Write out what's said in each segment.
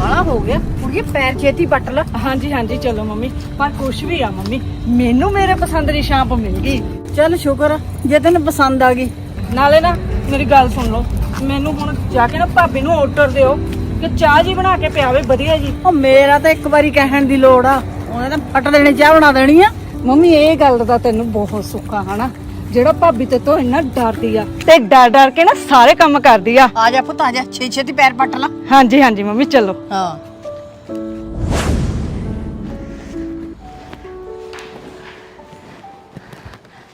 ਬਾਲਾ ਹੋ ਗਿਆ। ਕੁੜੀਏ ਪੈਰ ਛੇਤੀ ਲਾ। ਹਾਂਜੀ ਹਾਂਜੀ ਚਲੋ ਮੰਮੀ। ਪਰ ਕੁਛ ਵੀ ਆ ਮੰਮੀ ਮੈਨੂੰ ਮੇਰੇ ਪਸੰਦ ਦੀ ਸ਼ਾਂਪ ਮਿਲ ਗਈ। ਚੱਲ ਸ਼ੁਕਰ ਆ, ਜੇ ਤੈਨੂੰ ਪਸੰਦ ਆ ਗਈ। ਨਾਲੇ ਨਾ ਮੇਰੀ ਗੱਲ ਸੁਣ ਲਓ ਮੈਨੂੰ ਹੁਣ ਜਾ ਕੇ ਨਾ ਭਾਬੀ ਨੂੰ ਆਰਡਰ ਦਿਓ ਕਿ ਚਾਹ ਜੀ ਬਣਾ ਕੇ ਪਿਆਵੇ ਵਧੀਆ ਜੀ। ਉਹ ਮੇਰਾ ਤਾਂ ਇੱਕ ਵਾਰੀ ਕਹਿਣ ਦੀ ਲੋੜ ਆ। ਉਹਨੇ ਤਾਂ ਫਟ ਦੇਣੀ ਚਾਹ ਬਣਾ ਦੇਣੀ ਆ। ਮੰਮੀ ਇਹ ਗੱਲ ਦਾ ਤੈਨੂੰ ਬਹੁਤ ਸੁੱਖਾ ਹਨਾ? ਜਿਹੜਾ ਭਾਬੀ ਤੇ ਤੋਂ ਇੰਨਾ ਡਰਦੀ ਆ ਤੇ ਡਰ ਡਰ ਕੇ ਨਾ ਸਾਰੇ ਕੰਮ ਕਰਦੀ ਆ। ਆ ਜਾ ਪੁੱਤ ਆ ਜਾ। ਛੇ ਛੇਤੀ ਪੈਰ ਪੱਟ ਲਾ। ਹਾਂਜੀ ਹਾਂਜੀ ਮੰਮੀ ਚਲੋ। ਹਾਂ।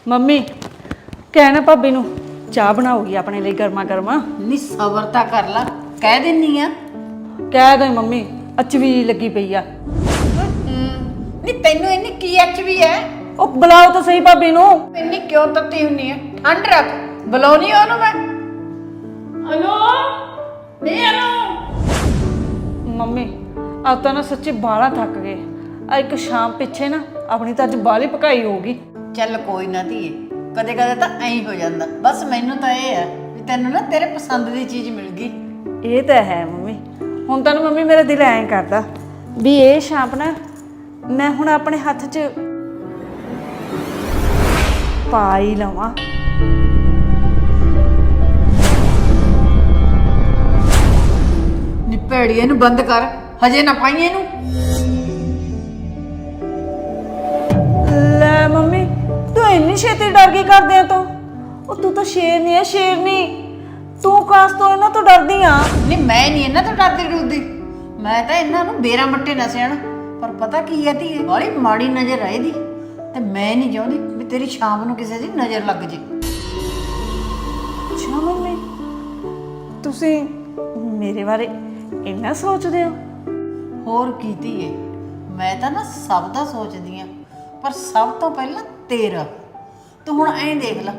ਮੰਮੀ ਕਹਿਣਾ ਭਾਬੀ ਨੂੰ ਚਾਹ ਬਣਾਉਗੀ ਆਪਣੇ ਲਈ ਗਰਮਾ ਗਰਮਾ। ਨਹੀਂ ਸਬਰ ਤਾਂ ਕਰ ਲਾ। ਕਹਿ ਦਿੰਨੀ ਆ। ਕਹਿ ਦੇ ਮੰਮੀ ਅਚਵੀ ਲੱਗੀ ਪਈ ਆ। ਨਹੀਂ ਤੈਨੂੰ ਇੰਨੀ ਕੀ ਐਚ ਵੀ ਹੈ ਉਹ ਬੁਲਾਓ ਤਾਂ ਸਹੀ ਭਾਬੀ ਨੂੰ। ਇੰਨੀ ਕਿਉਂ ਤੱਤੀ ਹੁੰਨੀ ਹੈ ਠੰਡ ਰੱਖ। ਬੁਲਾਉਣੀ ਉਹਨੂੰ ਮੈਂ। ਹਲੋ? ਨਹੀਂ ਹਲੋ? ਮੰਮੀ ਆਪ ਤਾਂ ਨਾ ਸੱਚੀ ਬਾਹਲਾ ਥੱਕ ਗਏ। ਆ ਇੱਕ ਸ਼ਾਮ ਪਿੱਛੇ ਨਾ ਆਪਣੀ ਤਾਂ ਅੱਜ ਬਾਹਲੀ ਪਕਾਈ ਹੋਊਗੀ। ਚੱਲ ਕੋਈ ਨਾ ਧੀਏ ਕਦੇ ਕਦੇ ਤਾਂ ਐਂ ਹੀ ਜਾਂਦਾ। ਬਸ ਮੈਨੂੰ ਤਾਂ ਇਹ ਹੈ ਵੀ ਤੈਨੂੰ ਨਾ ਤੇਰੇ ਪਸੰਦ ਦੀ ਚੀਜ਼ ਮਿਲ ਗਈ। ਇਹ ਤਾਂ ਹੈ ਮੰਮੀ। ਹੁਣ ਤਾਂ ਨਾ ਮੰਮੀ ਮੇਰਾ ਦਿਲ ਐਂ ਕਰਦਾ ਵੀ ਇਹ ਸ਼ਾਂਪ ਨਾ ਮੈਂ ਹੁਣ ਆਪਣੇ ਹੱਥ 'ਚ ਪਾ ਹੀ ਲਵਾਂ। ਨੀ ਭੈੜੀ ਇਹਨੂੰ ਬੰਦ ਕਰ। ਹਜੇ ਨਾ ਪਾਈ ਇਹਨੂੰ। ਲੈ ਮੰਮੀ ਤੂੰ ਇੰਨੀ ਛੇਤੀ ਡਰ ਗਈ ਕਰਦੇ ਆ ਤੂੰ? ਉਹ ਤੂੰ ਤਾਂ ਸ਼ੇਰਨੀ ਹੈ ਸ਼ੇਰਨੀ ਤੂੰ ਕਾਸ ਤੋਂ ਇਹਨਾਂ ਤੋਂ ਡਰਦੀ ਆ? ਨਹੀਂ ਮੈਂ ਨਹੀਂ ਇਹਨਾਂ ਤੋਂ ਡਰਦੀ ਡਰਦੀ। ਮੈਂ ਤਾਂ ਇਹਨਾਂ ਨੂੰ ਬੇਰਾਂ ਮੱਟੇ ਨਸਿਆਣ ਪਰ ਪਤਾ ਕੀ ਹੈ ਧੀਏ ਬੜੀ ਮਾੜੀ ਨਜ਼ਰ ਆ ਇਹਦੀ। ਤੇ ਮੈਂ ਨਹੀਂ ਚਾਹੁੰਦੀ ਵੀ ਤੇਰੀ ਸ਼ਾਮ ਨੂੰ ਕਿਸੇ ਦੀ ਨਜ਼ਰ ਲੱਗ ਜੇ। ਅੱਛਾ ਮੰਮੀ ਤੁਸੀਂ ਮੇਰੇ ਬਾਰੇ ਇੰਨਾ ਸੋਚਦੇ ਹੋ? ਹੋਰ ਕੀ ਧੀਏ ਮੈਂ ਤਾਂ ਨਾ ਸਭ ਦਾ ਸੋਚਦੀ ਆ ਪਰ ਸਭ ਤੋਂ ਪਹਿਲਾਂ ਤੇਰਾ। ਤੂੰ ਹੁਣ ਐਂ ਦੇਖ ਲੈ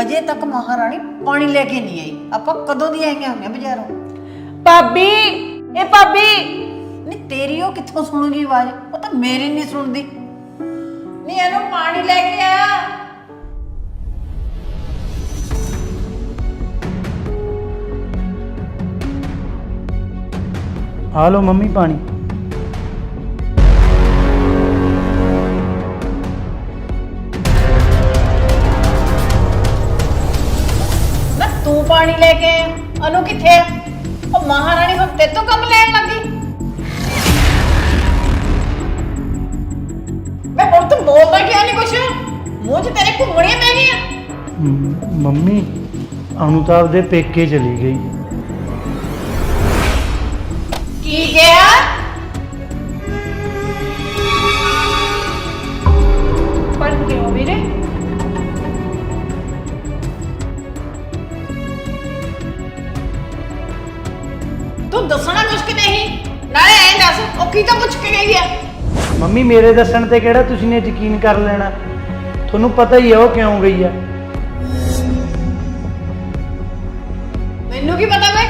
ਹਜੇ ਤੱਕ ਮਹਾਰਾਣੀ ਪਾਣੀ ਲੈ ਕੇ ਨਹੀਂ ਆਈ। ਆਪਾਂ ਕਦੋਂ ਦੀ ਆਈਆਂ ਹੋਈਆਂ ਬਾਜ਼ਾਰੋਂ? ਭਾਬੀ ਇਹ ਭਾਬੀ! ਨਹੀਂ ਤੇਰੀ ਉਹ ਕਿੱਥੋਂ ਸੁਣੂਗੀ ਆਵਾਜ਼? ਉਹ ਤਾਂ ਮੇਰੀ ਨਹੀਂ ਸੁਣਦੀ। ਨਹੀਂ ਇਹਨੂੰ ਪਾਣੀ ਲੈ ਕੇ ਆ। ਆ ਲਓ ਮੰਮੀ ਪਾਣੀ। ਨਾ ਤੂੰ ਪਾਣੀ ਲੈ ਕੇ ਆਇਆ। ਅਨੂ ਕਿੱਥੇ ਆ? ਉਹ ਮਹਾਰਾਣੀ ਹੁਣ ਤੇਰੇ ਤੋਂ ਕੰਮ ਲੈਣ ਲੱਗੀ। ਮੈਂ ਹੁਣ ਤੂੰ ਬੋਲਦਾ ਕਿਉਂ ਨਹੀਂ ਕੁਛ? ਮੂੰਹ 'ਚ ਤੇਰੇ ਘੁੰਮਣੀਆਂ ਪੈ ਗਈਆਂ ਮ- ਮੰਮੀ ਅਨੂ ਤਾਂ ਆਪਦੇ ਪੇਕੇ ਚਲੀ ਗਈ। ਕੀ ਕਿਹਾ? ਪਰ ਕਿਉਂ ਵੀਰੇ? ਤੂੰ ਦੱਸਣਾ ਕੁਛ ਕਿ ਨਹੀਂ? ਨਾਲੇ ਐਂ ਦੱਸ ਉਹ ਕੀ ਤਾਂ ਪੁੱਛ ਕੇ ਗਈ ਆ। ਮੰਮੀ ਮੇਰੇ ਦੱਸਣ ਤੇ ਕਿਹੜਾ ਤੁਸੀਂ ਨੇ ਯਕੀਨ ਕਰ ਲੈਣਾ? ਤੁਹਾਨੂੰ ਪਤਾ ਹੀ ਹੈ ਉਹ ਕਿਉਂ ਗਈ ਆ। ਮੈਨੂੰ ਕੀ ਪਤਾ ਵੇ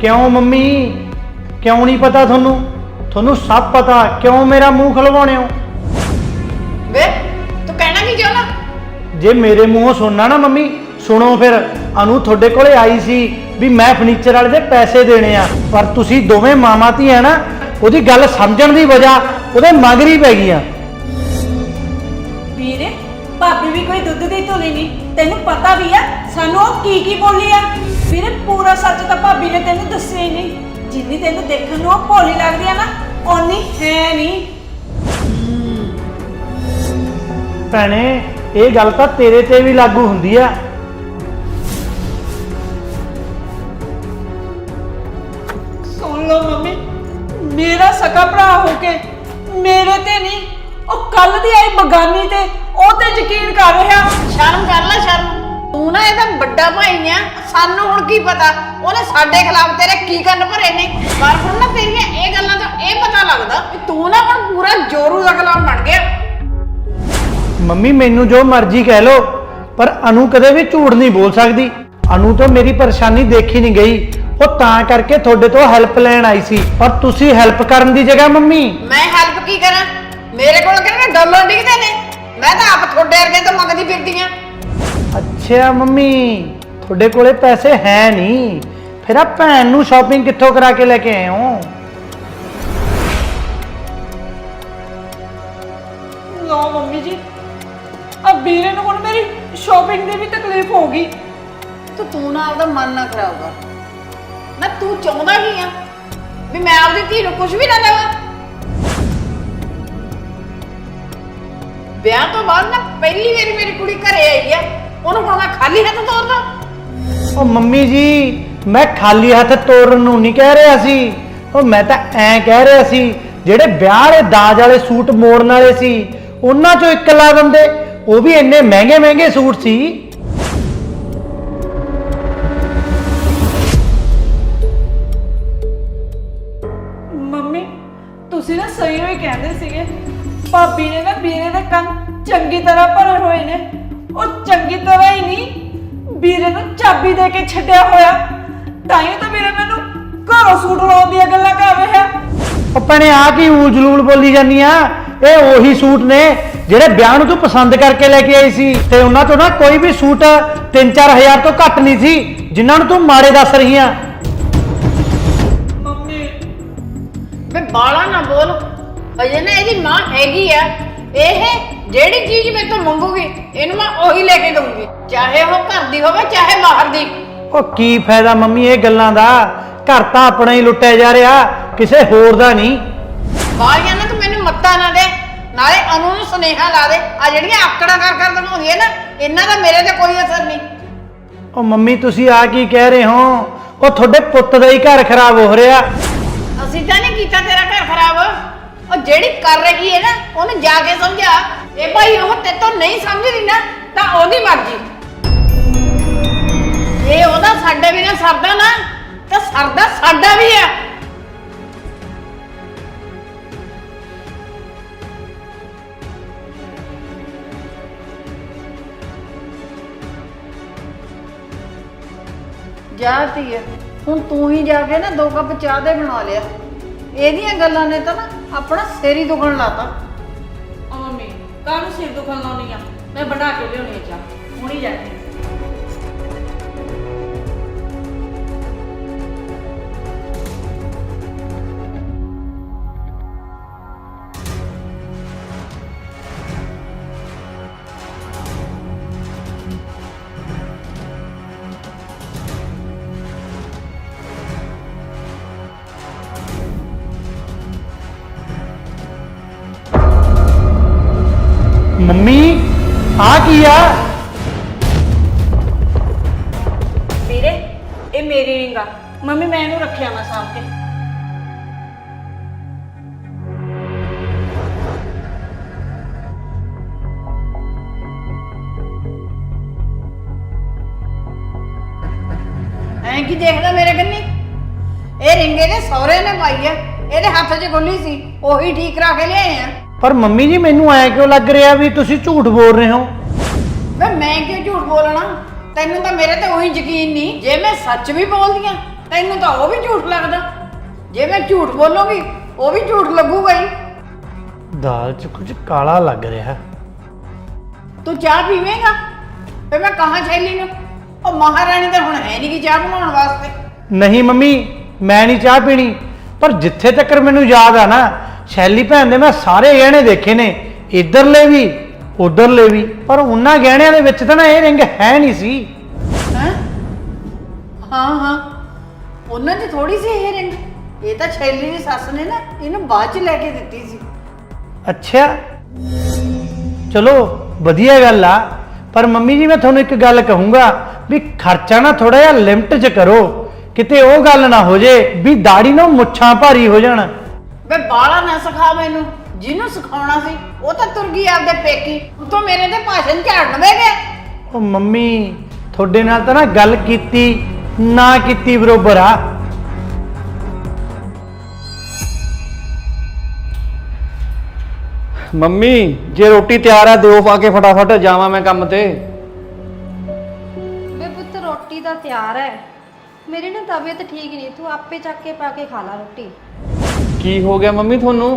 ਕਿਉਂ ਮੰਮੀ? ਕਿਉਂ ਨਹੀਂ ਪਤਾ ਤੁਹਾਨੂੰ? ਤੁਹਾਨੂੰ ਸਭ ਪਤਾ। ਕਿਉਂ ਮੇਰਾ ਮੂੰਹ ਖਲਵਾਉਣੇ ਹੋ? ਵੇ ਤੂੰ ਕਹਿਣਾ ਕੀ ਚਾਹੁੰਦਾ? ਜੇ ਮੇਰੇ ਮੂੰਹੋਂ ਸੁਣਨਾ ਨਾ ਮੰਮੀ ਸੁਣੋ ਫਿਰ। ਅਨੂ ਤੁਹਾਡੇ ਕੋਲੇ ਆਈ ਸੀ ਵੀ ਮੈਂ ਫਰਨੀਚਰ ਵਾਲੇ ਦੇ ਪੈਸੇ ਦੇਣੇ ਆ। ਪਰ ਤੁਸੀਂ ਦੋਵੇਂ ਮਾਮਾ ਧੀਆਂ ਨਾ ਉਹਦੀ ਗੱਲ ਸਮਝਣ ਦੀ ਵਜ੍ਹਾ ਉਹਦੇ ਮਗਰ ਹੀ ਪੈ ਗਈਆਂ ਵੀਰੇ ਭਾਬੀ ਵੀ ਕੋਈ ਦੁੱਧ ਦੀ ਧੁਲੀ ਨਹੀਂ। ਤੈਨੂੰ ਪਤਾ ਵੀ ਆ ਸਾਨੂੰ ਉਹ ਕੀ ਕੀ ਬੋਲੀ ਆ? ਵੀਰੇ ਪੂਰਾ ਸੱਚ ਤਾਂ ਭਾਬੀ ਨੇ ਤੈਨੂੰ ਦੱਸਿਆ ਹੀ ਨਹੀਂ। ਜਿੰਨੀ ਤੈਨੂੰ ਦੇਖਣ ਨੂੰ ਉਹ ਭੋਲੀ ਲੱਗਦੀ ਆ ਨਾ ਓਨੀ ਹੈ ਨਹੀਂ। ਭੈਣੇ ਇਹ ਗੱਲ ਤਾਂ ਤੇਰੇ ਤੇ ਵੀ ਲਾਗੂ ਹੁੰਦੀ ਆ। ਸੁਣ ਲਓ ਮੰਮੀ ਮੇਰਾ ਸਕਾ ਭਰਾ ਹੋ ਕੇ ਮੇਰੇ ਤੇ ਨਹੀਂ ਉਹ ਕੱਲ ਦੀ ਆਈ ਬਗਾਨੀ ਤੇ ਉਹ ਤੇ ਯਕੀਨ ਕਰ ਰਿਹਾ। ਸ਼ਰਮ ਕਰ ਲੈ ਸ਼ਰਮ। ਤੂੰ ਨਾ ਇਹਦਾ ਵੱਡਾ ਭਾਈ ਆ ਸਾਨੂੰ ਹੁਣ ਕੀ ਪਤਾ ਉਹਨੇ ਸਾਡੇ ਖਿਲਾਫ ਤੇਰੇ ਕੀ ਕੰਨ ਭਰੇ ਨੇ। ਪਰ ਹੁਣ ਨਾ ਤੇਰੀਆਂ ਇਹ ਗੱਲਾਂ ਤੋਂ ਇਹ ਪਤਾ ਲੱਗਦਾ ਵੀ ਤੂੰ ਨਾ ਹੁਣ ਪੂਰਾ ਜੋਰੂ ਦਾ ਗੁਲਾਮ ਬਣ ਗਿਆ। ਮੰਮੀ ਮੈਨੂੰ ਜੋ ਮਰਜ਼ੀ ਕਹਿ ਲੋ ਪਰ ਅਨੂ ਕਦੇ ਵੀ ਝੂਠ ਨਹੀਂ ਬੋਲ ਸਕਦੀ। ਅਨੂ ਤੋਂ ਮੇਰੀ ਪਰੇਸ਼ਾਨੀ ਦੇਖੀ ਨਹੀਂ ਗਈ। ਉਹ ਤਾਂ ਕਰਕੇ ਤੁਹਾਡੇ ਤੋਂ ਹੈਲਪ ਲੈਣ ਆਈ ਸੀ। ਪਰ ਤੁਸੀਂ ਹੈਲਪ ਕਰਨ ਦੀ ਜਗ੍ਹਾ ਮੰਮੀ। ਮੈਂ ਹੈਲਪ ਕੀ ਕਰਾਂ? ਮੇਰੇ ਕੋਲ ਕਿਹੜੇ ਡਾਲਰ ਡਿੱਗਦੇ ਨੇ? ਮੈਂ ਤਾਂ ਆਪ ਤੁਹਾਡੇ ਵਰਗੇ ਤੋਂ ਮੰਗਦੀ ਫਿਰਦੀ ਆ। ਅੱਛਾ ਮੰਮੀ ਤੁਹਾਡੇ ਕੋਲੇ ਪੈਸੇ ਹੈ ਨਹੀਂ। ਫਿਰ ਆ ਭੈਣ ਨੂੰ ਸ਼ਾਪਿੰਗ ਕਿੱਥੋਂ ਕਰਾ ਕੇ ਲੈ ਕੇ ਆਏ ਹੋ? ਲਓ ਮੰਮੀ ਜੀ ਆ ਵੀਰੇ ਨੂੰ ਹੁਣ ਮੇਰੀ ਸ਼ਾਪਿੰਗ ਦੀ ਵੀ ਤਕਲੀਫ ਹੋ ਗਈ। ਤੇ ਤੂੰ ਨਾ ਆਪਦਾ ਮਨ ਨਾ ਖਰਾਬ ਕਰ। ਨਾ ਤੂੰ ਚਾਹੁੰਦਾ ਕੀ ਆ? ਵੀ ਮੈਂ ਆਪਦੀ ਧੀ ਨੂੰ ਕੁਝ ਵੀ ਨਾ ਦੇਵਾਂ? ਵਿਆਹ ਤੋਂ ਬਾਅਦ ਨਾ ਪਹਿਲੀ ਵਾਰੀ ਮੇਰੀ ਕੁੜੀ ਘਰੇ ਆਈ ਆ। ਉਹਨੂੰ ਹੁਣ ਮੈਂ ਖਾਲੀ ਹੱਥ ਤੋਰਦਾ। ਉਹ ਮੰਮੀ ਜੀ, ਮੈਂ ਖਾਲੀ ਹੱਥ ਤੋਰਨ ਨੂੰ ਨਹੀਂ ਕਹਿ ਰਿਹਾ ਸੀ। ਉਹ ਮੈਂ ਤਾਂ ਐਂ ਕਹਿ ਰਿਹਾ ਸੀ, ਜਿਹੜੇ ਵਿਆਹ ਵਾਲੇ ਦਾਜ ਵਾਲੇ ਸੂਟ ਮੋੜਨ ਵਾਲੇ ਸੀ, ਉਹਨਾਂ ਚੋਂ ਇੱਕ ਲਾ ਦਿੰਦੇ। ਉਹ ਵੀ ਇੰਨੇ ਮਹਿੰਗੇ ਮਹਿੰਗੇ ਸੂਟ ਸੀ। ਕਹਿੰਦੇ ਸੀਗੇ ਭਾਬੀ ਨੇ ਨਾ ਵੀਰੇ ਦੇ ਕੰਨ ਚੰਗੀ ਤਰ੍ਹਾਂ ਭਰੇ ਹੋਏ ਨੇ। ਉਹ ਚੰਗੀ ਤਰ੍ਹਾਂ ਹੀ ਨਹੀਂ ਵੀਰੇ ਨੂੰ ਚਾਬੀ ਦੇ ਕੇ ਛੱਡਿਆ ਹੋਇਆ। ਤਾਂ ਹੀ ਤਾਂ ਵੀਰੇ ਮੈਨੂੰ ਘਰੋਂ ਸੂਟ ਲਾਉਣ ਦੀਆਂ ਗੱਲਾਂ ਕਰ ਰਿਹਾ। ਭੈਣੇ ਆ ਕੀ ਊਲ ਜਲੂਲ ਬੋਲੀ ਜਾਂਦੀ ਆ? ਇਹ ਉਹੀ ਸੂਟ ਨੇ ਜਿਹੜੇ ਵਿਆਹ ਨੂੰ ਤੂੰ ਪਸੰਦ ਕਰਕੇ ਲੈ ਕੇ ਆਈ ਸੀ। ਤੇ ਉਹਨਾਂ ਤੋਂ ਨਾ ਕੋਈ ਵੀ ਸੂਟ 3-4000 ਤੋਂ ਘੱਟ ਨਹੀਂ ਸੀ ਜਿਨ੍ਹਾਂ ਨੂੰ ਤੂੰ ਮਾੜੇ ਦੱਸ ਰਹੀ ਆ। ਮੰਮੀ। ਵੇ ਬਾਲਾ ਨਾ ਬੋਲ। ਅਜੇ ਨਾ ਇਹਦੀ ਮਾਂ ਹੈਗੀ ਆ। ਇਹ ਜਿਹੜੀ ਚੀਜ਼ ਮੇਰੇ ਤੋਂ ਮੰਗੂਗੀ ਇਹਨੂੰ ਮੈਂ ਉਹੀ ਲੈ ਕੇ ਦਊਂਗੀ। ਚਾਹੇ ਉਹ ਘਰ ਦੀ ਹੋਵੇ ਚਾਹੇ ਬਾਹਰ ਦੀ। ਉਹ ਕੀ ਫਾਇਦਾ ਮੰਮੀ ਇਹ ਗੱਲਾਂ ਦਾ? ਘਰ ਤਾਂ ਆਪਣਾ ਹੀ ਲੁੱਟਿਆ ਜਾ ਰਿਹਾ ਕਿਸੇ ਹੋਰ ਦਾ ਨਹੀਂ। ਬਾਲੀਆਂ ਨਾ ਤੂੰ ਮੈਨੂੰ ਮੱਤਾ ਨਾ ਦੇ ਨਾਲੇ ਅਨੂ ਨੂੰ ਸੁਨੇਹਾ ਲਾ ਦੇ। ਆ ਜਿਹੜੀਆਂ ਆਕੜਾਂ ਕਰ ਕਰ ਦਿਖਾਉਂਦੀਆਂ ਨਾ ਇਹਨਾਂ ਦਾ ਮੇਰੇ ਤੇ ਕੋਈ ਅਸਰ ਨਹੀਂ। ਉਹ ਮੰਮੀ ਤੁਸੀਂ ਆ ਕੀ ਕਹਿ ਰਹੇ ਹੋ? ਉਹ ਤੁਹਾਡੇ ਪੁੱਤ ਦਾ ਹੀ ਘਰ ਖਰਾਬ ਹੋ ਰਿਹਾ। ਅਸੀਂ ਤਾਂ ਨਹੀਂ ਕੀਤਾ ਤੇਰਾ ਘਰ ਖਰਾਬ। ਉਹ ਜਿਹੜੀ ਕਰ ਰਹੀ ਹੈ ਨਾ, ਉਹਨੂੰ ਜਾ ਕੇ ਸਮਝਾ। ਇਹ ਭਾਈ ਉਹ ਤੇ ਤੋਂ ਨਹੀਂ ਸਮਝਦੀ ਨਾ, ਤਾਂ ਉਹਦੀ ਮਰਜ਼ੀ। ਇਹ ਉਹਦਾ ਸਾਡੇ ਬਿਨਾ ਸਰਦਾ ਨਾ, ਤਾਂ ਸਰਦਾ ਸਾਡਾ ਵੀ ਆ। ਜਾਤੀ ਹੈ ਹੁਣ ਤੂੰ ਹੀ ਜਾ ਕੇ ਨਾ ਦੋ ਕੱਪ ਚਾਹ ਦੇ ਬਣਾ ਲਿਆ। ਇਹਦੀਆਂ ਗੱਲਾਂ ਨੇ ਤਾਂ ਨਾ ਆਪਣਾ ਸਿਰ ਹੀ ਦੁਖਣ ਲਾਤਾ ਆ ਮੰਮੀ, ਕਾਹਨੂੰ ਸਿਰ ਦੁਖਣ ਲਾਉਣੀ ਆ? ਮੈਂ ਬਣਾ ਕੇ ਲਿਆਉਣੀ ਆ ਚਾਹ। ਹੁਣੀ ਜਾ ਕੇ। ਕੀ ਆ। ਵੀਰੇ ਇਹ ਮੇਰੀ ਰਿੰਗ ਆ। ਮੰਮੀ ਮੈਂ ਇਹਨੂੰ ਰੱਖਿਆ ਮੈਂ ਸਾਂਭ ਕੇ। ਐਂ ਕੀ ਦੇਖਦਾ ਮੇਰੇ ਕੰਨੀ? ਇਹ ਰਿੰਗੇ ਦੇ ਸਹੁਰੇ ਨੇ ਪਾਈ ਆ। ਇਹਦੇ ਹੱਥ 'ਚ ਗੋਲੀ ਸੀ। ਉਹੀ ਠੀਕ ਕਰਾ ਕੇ ਲਿਆਏ ਆ। ਪਰ ਮੰਮੀ ਜੀ ਮੈਨੂੰ ਐ ਕਿਉਂ ਲੱਗ ਰਿਹਾ ਵੀ ਤੁਸੀਂ ਝੂਠ ਬੋਲ ਰਹੇ ਹੋ? ਵੇ ਮੈਂ ਕਿਉਂ ਝੂਠ ਬੋਲਣਾ? ਤੈਨੂੰ ਤਾਂ ਮੇਰੇ ਤੇ ਉਹੀ ਯਕੀਨ ਨਹੀਂ। ਜੇ ਮੈਂ ਸੱਚ ਵੀ ਬੋਲਦੀ ਆ ਤੈਨੂੰ ਤਾਂ ਉਹ ਵੀ ਝੂਠ ਲੱਗਦਾ। ਜੇ ਮੈਂ ਝੂਠ ਬੋਲੂੰਗੀ ਉਹ ਵੀ ਝੂਠ ਲੱਗੂਗਾ ਹੀ ਦਾਲ 'ਚ ਕੁਝ ਕਾਲਾ ਲੱਗ ਰਿਹਾ। ਤੂੰ ਚਾਹ ਪੀਵੇਂਗਾ? ਫੇ ਮੈਂ ਕਹਾਂ ਛੈਲੀ ਨੂੰ? ਉਹ ਮਹਾਰਾਣੀ ਤਾਂ ਹੁਣ ਹੈ ਨਹੀਂ ਕਿ ਚਾਹ ਬਣਾਉਣ ਵਾਸਤੇ। ਨਹੀਂ ਮੰਮੀ ਮੈਂ ਨਹੀਂ ਚਾਹ ਪੀਣੀ। ਪਰ ਜਿੱਥੇ ਤੱਕ ਮੈਨੂੰ ਯਾਦ ਆ ਨਾ ਸ਼ੈਲੀ ਭੈਣ ਦੇ ਮੈਂ ਸਾਰੇ ਗਹਿਣੇ ਦੇਖੇ ਨੇ। ਇਧਰਲੇ ਵੀ ਉਧਰਲੇ ਵੀ ਪਰ ਉਹਨਾਂ ਗਹਿਣਿਆਂ ਦੇ ਵਿੱਚ ਤਾਂ ਨਾ ਇਹ ਰਿੰਗ ਹੈ ਨਹੀਂ ਸੀ। ਹੈਂ? ਹਾਂ ਹਾਂ। ਉਹਨਾਂ ਦੀ ਥੋੜੀ ਸੀ ਇਹ ਰਿੰਗ। ਇਹ ਤਾਂ ਛੈਲੀ ਦੀ ਸੱਸ ਨੇ ਨਾ ਇਹਨੂੰ ਬਾਅਦ ਚ ਲੈ ਕੇ ਦਿੱਤੀ ਸੀ। ਅੱਛਾ। ਚਲੋ ਵਧੀਆ ਗੱਲ ਆ। ਪਰ ਮੰਮੀ ਜੀ ਮੈਂ ਤੁਹਾਨੂੰ ਇੱਕ ਗੱਲ ਕਹੂੰਗਾ ਵੀ ਖਰਚਾ ਨਾ ਥੋੜਾ ਜਿਹਾ ਲਿਮਟ 'ਚ ਕਰੋ। ਕਿਤੇ ਉਹ ਗੱਲ ਨਾ ਹੋ ਜੇ ਵੀ ਦਾੜੀ ਨਾਲ ਮੁੱਛਾਂ ਭਾਰੀ ਹੋ ਜਾਣ। ਵੇ ਬਾਲਾ ਨਾ ਸਿਖਾ ਮੈਨੂੰ। ਜਿਹਨੂੰ ਸਿਖਾਉਣਾ ਸੀ ਉਹ ਤਾਂ ਤੁਰ ਗਈ ਆਪਦੇ ਪੇਕੀ। ਉਤੋਂ ਮੇਰੇ ਤੇ ਭਾਸ਼ਣ ਝਾੜਨ ਵੇ ਗਿਆ। ਉਹ ਮੰਮੀ ਤੁਹਾਡੇ ਨਾਲ ਤਾਂ ਨਾ ਗੱਲ ਕੀਤੀ ਨਾ ਕੀਤੀ ਬਰੋਬਰ ਆ। ਮੰਮੀ ਜੇ ਰੋਟੀ ਤਿਆਰ ਆ ਦਿਓ ਪਾ ਕੇ ਫਟਾਫਟ ਜਾਵਾਂ ਮੈਂ ਕੰਮ ਤੇ। ਬੇ ਪੁੱਤ ਰੋਟੀ ਤਾਂ ਤਿਆਰ ਹੈ ਮੇਰੀ ਨਾ ਤਬੀਅਤ ਠੀਕ ਨਹੀਂ ਤੂੰ ਆਪੇ ਚੱਕ ਕੇ ਪਾ ਕੇ ਖਾ ਲੈ ਰੋਟੀ। ਕੀ ਹੋ ਗਿਆ ਮੰਮੀ ਤੁਹਾਨੂੰ?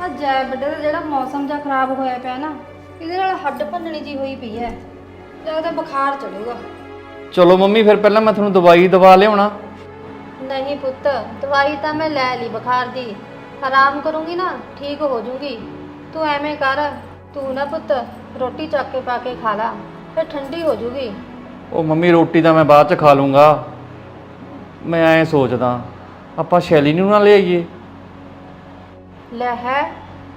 ਆ ਜੈ ਬੱਡੇ ਦਾ ਜਿਹੜਾ ਮੌਸਮ ਜਿਹਾ ਖਰਾਬ ਹੋਇਆ ਪਿਆ ਨਾ ਇਹਦੇ ਨਾਲ ਹੱਡ ਭੰਨਣੀ ਜੀ ਹੋਈ ਪਈ ਤੇ ਉਹਦਾ ਬੁਖਾਰ ਚੜੂਗਾ ਚਲੋ ਮੰਮੀ ਫਿਰ ਪਹਿਲਾਂ ਮੈਂ ਤੁਹਾਨੂੰ ਦਵਾਈ ਦਵਾ ਲਿਆਉਣਾ। ਨਹੀਂ ਪੁੱਤ ਦਵਾਈ ਤਾਂ ਮੈਂ ਲੈ ਲਈ ਬੁਖਾਰ ਦੀ। ਆਰਾਮ ਕਰੂੰਗੀ ਨਾ ਠੀਕ ਹੋ ਜੂਗੀ। ਤੂੰ ਐਵੇਂ ਕਰ ਤੂੰ ਨਾ ਪੁੱਤ ਰੋਟੀ ਚੱਕ ਕੇ ਪਾ ਕੇ ਖਾ ਲਾ ਫਿਰ ਠੰਡੀ ਹੋ ਜੂਗੀ। ਉਹ ਮੰਮੀ ਰੋਟੀ ਤਾਂ ਮੈਂ ਬਾਅਦ ਚ ਖਾ ਲੂੰਗਾ। ਮੈਂ ਐਂ ਸੋਚਦਾ ਆਪਾਂ ਸ਼ੈਲੀ ਨੂੰ ਨਾ ਲੈ ਆਈਏ ਲੈ ਹੈ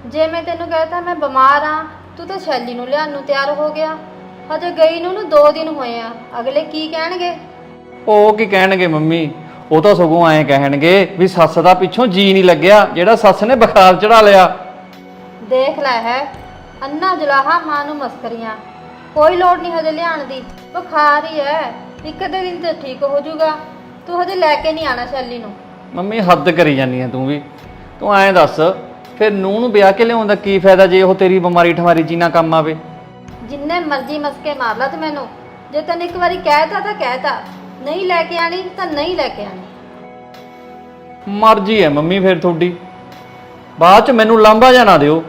ਜੇ ਮੈਂ ਤੈਨੂੰ ਕਹਤਾ ਮੈਂ ਬਿਮਾਰ ਆ ਤੂੰ ਤਾਂ ਸ਼ੈਲੀ ਨੂੰ ਲਿਆਉਣ ਨੂੰ ਤਿਆਰ ਹੋ ਗਿਆ। ਹਜੇ ਗਈ ਨੂੰ ਨੂੰ 2 ਦਿਨ ਹੋਏ ਆ ਅਗਲੇ ਕੀ ਕਹਿਣਗੇ? ਉਹ ਕੀ ਕਹਿਣਗੇ ਮੰਮੀ? ਉਹ ਤਾਂ ਸਗੋਂ ਐਂ ਕਹਿਣਗੇ ਵੀ ਸੱਸ ਦਾ ਪਿੱਛੋਂ ਜੀ ਨਹੀਂ ਲੱਗਿਆ ਜਿਹੜਾ ਸੱਸ ਨੇ ਬੁਖਾਰ ਚੜਾ ਲਿਆ। ਦੇਖ ਲੈ ਹੈ ਅੰਨਾ ਜਲਾਹਾ ਮਾਂ ਨੂੰ ਮਸਕਰੀਆਂ। ਕੋਈ ਲੋੜ ਨਹੀਂ ਹਜੇ ਲਿਆਉਣ ਦੀ ਬੁਖਾਰ ਹੀ ਹੈ ਇੱਕ ਅੱਧੇ ਦਿਨ ਤੇ ਠੀਕ ਹੋ ਜਾਊਗਾ। ਤੂੰ ਹਜੇ ਲੈ ਕੇ ਨਹੀਂ ਆਣਾ ਸ਼ੈਲੀ ਨੂੰ। ਮੰਮੀ ਹੱਦ ਕਰੀ ਜਾਂਦੀ ਐ ਤੂੰ ਵੀ। ਤੂੰ ਐਂ ਦੱਸ ਫਿਰ ਨੂੰਹ ਨੂੰ ਵਿਆਹ ਕੇ ਲਿਆਉਣ ਦਾ ਕੀ ਫਾਇਦਾ ਜੇ ਉਹ ਤੇਰੀ ਬਿਮਾਰੀ ਠਮਾਰੀ ਜੀ ਨਾ ਕੰਮ ਆਵੇ? ਜਿੰਨੇ ਮਰਜ਼ੀ ਮਸਕੇ ਮਾਰ ਲਾ ਤੂੰ ਮੈਨੂੰ। ਜੇ ਤੈਨੂੰ ਇੱਕ ਵਾਰੀ ਕਹਿਤਾ ਤਾਂ ਕਹਿਤਾ। ਨਹੀਂ ਲੈ ਕੇ ਆਣੀ ਤਾਂ ਨਹੀਂ ਲੈ ਕੇ ਆਣੀ ਮਰਜ਼ੀ ਐ ਮੰਮੀ ਫਿਰ ਤੁਹਾਡੀ। ਬਾਅਦ ਚ ਮੈਨੂੰ ਲਾਂਭਾ ਜਾਂ ਨਾ ਦਿਓ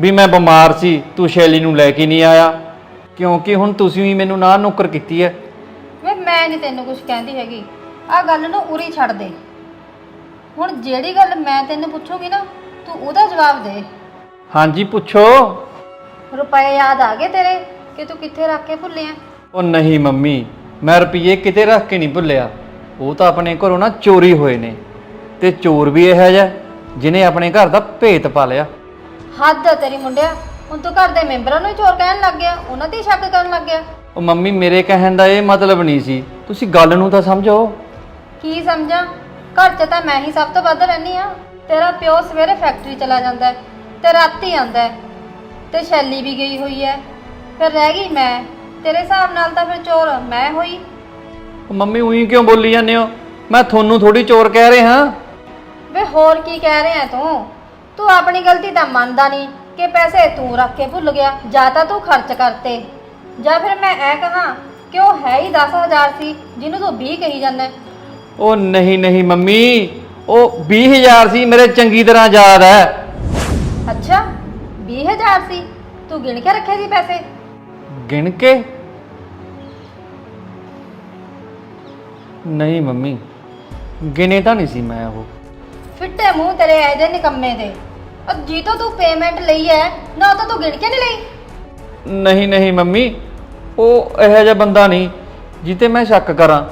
ਵੀ ਮੈਂ ਬਿਮਾਰ ਸੀ ਤੂੰ ਸ਼ੈਲੀ ਨੂੰ ਲੈ ਕੇ ਨਹੀਂ ਆਇਆ। ਕਿਉਂਕਿ ਹੁਣ ਤੁਸੀਂ ਵੀ ਮੈਨੂੰ ਨਾ ਨੁੱਕਰ ਕੀਤੀ ਐ। ਵੇ ਮੈਂ ਨਹੀਂ ਤੈਨੂੰ ਕੁਝ ਕਹਿੰਦੀ ਹੈਗੀ। ਆ ਗੱਲ ਨੂੰ ਉਰੀ ਛੱਡ ਦੇ। ਹੁਣ ਜਿਹੜੀ ਗੱਲ ਮੈਂ ਤੈਨੂੰ ਪੁੱਛੂਗੀ ਨਾ ਤੂੰ ਉਹਦਾ ਜਵਾਬ ਦੇ। ਹਾਂਜੀ ਪੁੱਛੋ। ਰੁਪਏ ਯਾਦ ਆ ਗਏ ਤੇਰੇ ਕਿ ਤੂੰ ਕਿੱਥੇ ਰੱਖ ਕੇ ਭੁੱਲਿਆ ਉਹ ਨਹੀਂ ਮੰਮੀ ਮੈਂ ਰੁਪਈਏ ਕਿਤੇ ਰੱਖ ਕੇ ਨਹੀਂ ਭੁੱਲਿਆ। ਉਹ ਤਾਂ ਆਪਣੇ ਘਰੋਂ ਨਾ ਚੋਰੀ ਹੋਏ ਨੇ। ਤੇ ਚੋਰ ਵੀ ਇਹੋ ਜਿਹਾ ਜਿਹਨੇ ਆਪਣੇ ਘਰ ਦਾ ਭੇਤ ਪਾ ਲਿਆ। ਹੱਦ ਆ ਤੇਰੀ ਮੁੰਡਿਆ ਹੁਣ ਤੂੰ ਘਰ ਦੇ ਮੈਂਬਰਾਂ ਨੂੰ ਹੀ ਚੋਰ ਕਹਿਣ ਲੱਗ ਗਿਆ ਉਹਨਾਂ ਤੇ ਹੀ ਸ਼ੱਕ ਕਰਨ ਲੱਗ ਗਿਆ। ਉਹ ਮੰਮੀ ਮੇਰੇ ਕਹਿਣ ਦਾ ਇਹ ਮਤਲਬ ਨਹੀਂ ਸੀ। ਤੁਸੀਂ ਗੱਲ ਨੂੰ ਤਾਂ ਸਮਝੋ। ਕੀ ਸਮਝਾਂ? ਘਰ 'ਚ ਤਾਂ ਮੈਂ ਹੀ ਸਭ ਤੋਂ ਵੱਧ ਰਹਿੰਦੀ ਆ ਤੇਰਾ ਪਿਓ ਸਵੇਰੇ ਫੈਕਟਰੀ ਚਲਾ ਜਾਂਦਾ ਹੈ ਤੇ ਰਾਤੀ ਆਉਂਦਾ ਹੈ ਤੇ ਸ਼ੈਲੀ ਵੀ ਗਈ ਹੋਈ ਹੈ। ਫਿਰ ਰਹਿ ਗਈ ਮੈਂ। ਤੇਰੇ ਹਿਸਾਬ ਨਾਲ ਤਾਂ ਫਿਰ ਚੋਰ ਮੈਂ ਹੋਈ। ਮੰਮੀ ਉਹੀ ਕਿਉਂ ਬੋਲੀ ਜਾਂਦੇ ਹੋ? ਮੈਂ ਤੁਹਾਨੂੰ ਥੋੜੀ ਚੋਰ ਕਹਿ ਰਿਹਾ। ਵੇ ਹੋਰ ਕੀ ਕਹਿ ਰਿਹਾ ਤੂੰ? ਤੂੰ ਆਪਣੀ ਗਲਤੀ ਤਾਂ ਮੰਨਦਾ ਨਹੀਂ ਕਿ ਪੈਸੇ ਤੂੰ ਰੱਖ ਕੇ ਭੁੱਲ ਗਿਆ ਜਾਂ ਤਾਂ ਤੂੰ ਖਰਚ ਕਰਤੇ। ਜਾਂ ਫਿਰ ਮੈਂ ਐ ਕਹਾਂ ਕਿ ਉਹ ਹੈ ਹੀ 10000 ਸੀ ਜਿਹਨੂੰ ਤੂੰ 20 ਕਹੀ ਜਾਂਦਾ ਹੈ। ਉਹ ਨਹੀਂ ਨਹੀਂ ਮੰਮੀ ਉਹ 20000 ਸੀ ਮੇਰੇ ਚੰਗੀ ਤਰ੍ਹਾਂ ਯਾਦ ਹੈ। ਅੱਛਾ 20000 ਸੀ ਤੂੰ ਗਿਣ ਕੇ ਰੱਖੇ ਸੀ ਪੈਸੇ? ਗਿਣ ਕੇ? ਨਹੀਂ ਮੰਮੀ ਗਿਣੇ ਤਾਂ ਨਹੀਂ ਸੀ ਮੈਂ ਉਹ। ਫਿੱਟੇ ਮੂੰਹ ਤੇਰੇ ਐ ਦੇ ਨਿਕੰਮੇ ਦੇ। ਔਰ ਜੀ ਤੋਂ ਤੂੰ ਪੇਮੈਂਟ ਲਈ ਐ ਨਾ ਤਾਂ ਤੂੰ ਗਿਣ ਕੇ ਨਹੀਂ ਲਈ? ਨਹੀਂ ਨਹੀਂ ਮੰਮੀ ਉਹ ਇਹੋ ਜਿਹਾ ਬੰਦਾ ਨਹੀਂ ਜਿੱਤੇ ਮੈਂ ਸ਼ੱਕ ਕਰਾਂ।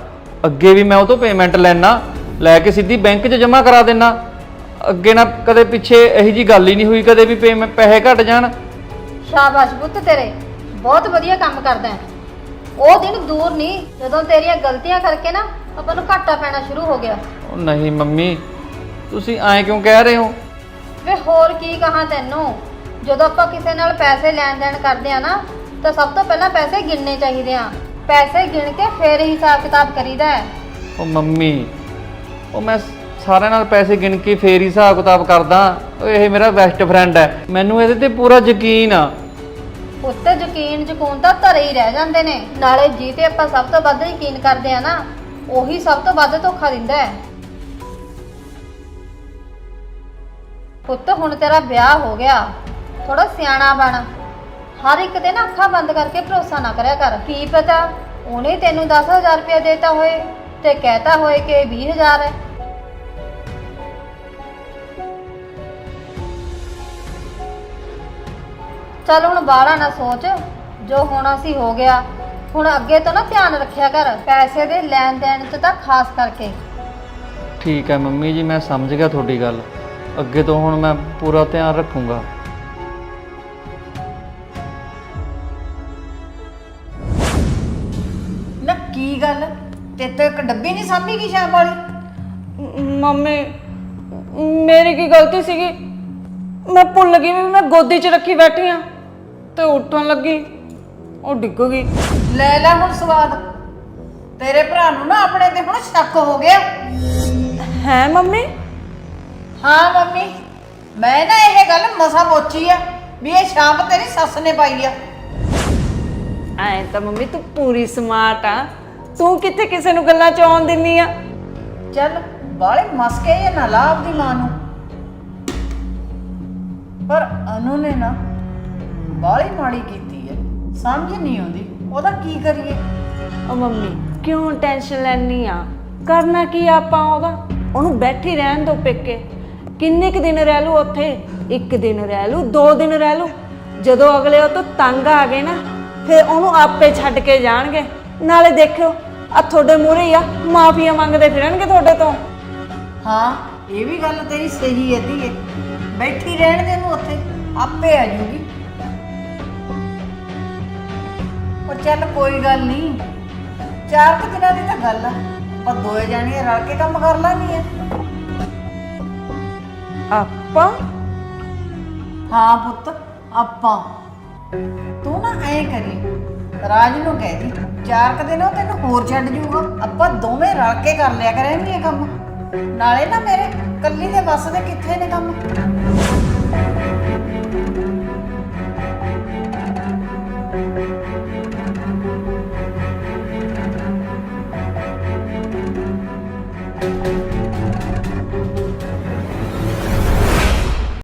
ਅੱਗੇ ਵੀ ਮੈਂ ਉਹ ਤੋਂ ਪੇਮੈਂਟ ਲੈਣਾ ਲੈ ਕੇ ਸਿੱਧੀ ਬੈਂਕ 'ਚ ਜਮ੍ਹਾਂ ਕਰਾ ਦੇਣਾ ਅੱਗੇ ਨਾ ਕਦੇ ਪਿੱਛੇ ਇਹੋ ਜੀ ਗੱਲ ਹੀ ਨਹੀਂ ਹੋਈ ਕਦੇ ਵੀ ਪੇਮੈਂਟ ਪੈਸੇ ਘਟ ਜਾਣ। ਸ਼ਾਬਾਸ਼ ਪੁੱਤ ਤੇਰੇ ਬਹੁਤ ਵਧੀਆ ਕੰਮ ਕਰਦਾ ਹੈ। ਉਹ ਦਿਨ ਦੂਰ ਨਹੀਂ ਜਦੋਂ ਤੇਰੀਆਂ ਗਲਤੀਆਂ ਕਰਕੇ ਨਾ ਆਪਾਂ ਨੂੰ ਘਾਟਾ ਪੈਣਾ ਸ਼ੁਰੂ ਹੋ ਗਿਆ। ਉਹ ਨਹੀਂ ਮੰਮੀ ਤੁਸੀਂ ਐਂ ਕਿਉਂ ਕਹਿ ਰਹੇ ਹੋ? ਵੇ ਹੋਰ ਕੀ ਕਹਾਂ ਤੈਨੂੰ? ਜਦੋਂ ਆਪਾਂ ਕਿਸੇ ਨਾਲ ਪੈਸੇ ਲੈਣ ਦੇਣ ਕਰਦੇ ਆ ਨਾ ਤਾਂ ਸਭ ਤੋਂ ਪਹਿਲਾਂ ਪੈਸੇ ਗਿਣਨੇ ਚਾਹੀਦੇ ਆ। ਪੈਸੇ ਗਿਣ ਕੇ ਫੇਰ ਹਿਸਾਬ ਕਿਤਾਬ ਕਰੀਦਾ ਹੈ। ਉਹ ਮੰਮੀ ਉਹ ਮੈਂ ਸਾਰਿਆਂ ਨਾਲ ਪੈਸੇ ਗਿਣ ਕੇ ਫੇਰ ਹੀ ਹਿਸਾਬ ਕਿਤਾਬ ਕਰਦਾ। ਉਹ ਇਹ ਮੇਰਾ ਬੈਸਟ ਫਰੈਂਡ ਹੈ। ਮੈਨੂੰ ਇਹਦੇ ਤੇ ਪੂਰਾ ਯਕੀਨ ਆ। ਉੱਤੇ ਯਕੀਨ ਜਕੂਨ ਤਾਂ ਧਰੇ ਹੀ ਰਹਿ ਜਾਂਦੇ ਨੇ। ਨਾਲੇ ਜੀ ਤੇ ਆਪਾਂ ਸਭ ਤੋਂ ਵੱਧ ਯਕੀਨ ਕਰਦੇ ਆ ਨਾ ਉਹੀ ਸਭ ਤੋਂ ਵੱਧ ਧੋਖਾ ਦਿੰਦਾ ਹੈ। ਪੁੱਤ ਹੁਣ ਤੇਰਾ ਵਿਆਹ ਹੋ ਗਿਆ। ਥੋੜਾ ਸਿਆਣਾ ਬਣ। ਹਰ ਇੱਕ ਤੇ ਨਾ ਅੱਖਾਂ ਬੰਦ ਕਰਕੇ ਭਰੋਸਾ ਨਾ ਕਰਿਆ ਕਰ। ਕੀ ਪਤਾ? ਉਹਨੇ ਤੈਨੂੰ 10000 ਰੁਪਏ ਦੇਤਾ ਹੋਏ ਤੇ ਕਹਿਤਾ ਹੋਏ ਕਿ 20000 ਹੈ। ਚੱਲ ਹੁਣ ਬਾਹਲਾ ਨਾ ਸੋਚ, ਜੋ ਹੋਣਾ ਸੀ ਹੋ ਗਿਆ। ਹੁਣ ਅੱਗੇ ਤੋਂ ਨਾ ਧਿਆਨ ਰੱਖਿਆ ਕਰ, ਪੈਸੇ ਦੇ ਲੈਣ ਦੇਣ 'ਚ ਤਾਂ ਖਾਸ ਕਰਕੇ। ਠੀਕ ਹੈ ਮੰਮੀ ਜੀ, ਮੈਂ ਸਮਝ ਗਿਆ ਤੁਹਾਡੀ ਗੱਲ। ਅੱਗੇ ਤੋਂ ਹੁਣ ਮੈਂ ਪੂਰਾ ਧਿਆਨ ਰੱਖੂੰਗਾ। ਤੇ ਤੇ ਇੱਕ ਡੱਬੀ ਨਹੀਂ ਸਾਂਭੀ ਗਈ ਸ਼ਾਮ ਵਾਲੀ? ਮੰਮੀ ਮੇਰੀ ਕੀ ਗਲਤੀ ਸੀਗੀ? ਮੈਂ ਭੁੱਲ ਗਈ ਵੀ ਮੈਂ ਗੋਦੀ 'ਚ ਰੱਖੀ ਬੈਠੀ ਆ ਤੇ ਉੱਠਣ ਲੱਗੀ। ਉਹ ਡਿੱਗ ਗਈ। ਲੈ ਲੈ ਹੁਣ ਸਵਾਦ। ਤੇਰੇ ਭਰਾ ਨੂੰ ਨਾ ਆਪਣੇ ਤੇ ਹੁਣ ਸ਼ੱਕ ਹੋ ਗਿਆ। ਹੈ ਮੰਮੀ? ਹਾਂ ਮੰਮੀ ਮੈਂ ਨਾ ਇਹ ਗੱਲ ਮਸਾ ਪੋਚੀ ਆ ਵੀ ਇਹ ਸ਼ਾਮ ਤੇਰੀ ਸੱਸ ਨੇ ਪਾਈ ਆ। ਐ ਤਾਂ ਮੰਮੀ ਤੂੰ ਪੂਰੀ ਸਮਾਰਟ ਆ। ਤੂੰ ਕਿੱਥੇ ਕਿਸੇ ਨੂੰ ਗੱਲਾਂ ਚ ਆਉਣ ਦਿੰਨੀ ਆ? ਚੱਲ ਬਾਲੇ ਮਸਕੇ ਇਹ ਨਾ ਲਾ ਆਪਦੀ ਮਾਂ ਨੂੰ। ਪਰ ਅਨੂ ਨੇ ਨਾ ਬਾਲੀ ਮਾੜੀ ਕੀਤੀ ਹੈ ਸਮਝ ਨਹੀਂ ਆਉਂਦੀ ਉਹਦਾ ਕੀ ਕਰੀਏ? ਓ ਮੰਮੀ ਕਿਉਂ ਟੈਨਸ਼ਨ ਲੈਣੀ ਆ? ਕਰਨਾ ਕੀ ਆ ਆਪਾਂ ਉਹਦਾ? ਉਹਨੂੰ ਬੈਠੀ ਰਹਿਣ ਦੋ ਪੇਕੇ। ਕਿੰਨੇ ਕੁ ਦਿਨ ਰਹਿ ਲੂ ਉੱਥੇ? ਇੱਕ ਦਿਨ ਰਹਿ ਲੂ ਦੋ ਦਿਨ ਰਹਿ ਲੂ। ਜਦੋਂ ਅਗਲੇ ਉਹ ਤੋਂ ਤੰਗ ਆ ਗਏ ਨਾ ਫਿਰ ਉਹਨੂੰ ਆਪੇ ਛੱਡ ਕੇ ਜਾਣਗੇ। ਨਾਲੇ ਦੇਖਿਓ ਆ ਤੁਹਾਡੇ ਮੂਹਰੇ ਹੀ ਆ। ਮਾਫੀਆ ਮੰਗਦੇ ਫਿਰਨਗੇ ਤੁਹਾਡੇ ਤੋਂ। ਹਾਂ ਇਹ ਵੀ ਗੱਲ ਤੇਰੀ ਸਹੀ ਹੈ ਧੀਏ। ਬੈਠੀ ਰਹਿਣ ਦੇ ਨੂੰ ਉੱਥੇ ਆਪੇ ਆ ਜੂਗੀ। ਉਹ ਚੱਲ ਕੋਈ ਗੱਲ ਨਹੀਂ। ਚਾਰ ਕੁ ਦਿਨਾਂ ਦੀ ਤਾਂ ਗੱਲ ਆ। ਆਪਾਂ ਦੋਏ ਜਾਣੀਆਂ ਰਲ ਕੇ ਕੰਮ ਕਰ ਲਾਂਗੀਆਂ। ਆਪਾਂ? ਹਾਂ ਪੁੱਤ ਆਪਾਂ। ਤੂੰ ਨਾ ਐ ਕਰੀ। ਰਾਜ ਨੂੰ ਕਹਿ ਦੀ ਚਾਰ ਕੁ ਦਿਨ ਉਹ ਤੈਨੂੰ ਹੋਰ ਛੱਡ ਜੂਗਾ। ਆਪਾਂ ਦੋਵੇਂ ਰਲ ਕੇ ਕਰ ਲਿਆ ਕਰਾਂਗੇ ਕੰਮ। ਨਾਲੇ ਨਾ ਮੇਰੇ ਕੱਲੀ ਦੇ ਵੱਸ ਦੇ ਕਿੱਥੇ ਨੇ ਕੰਮ?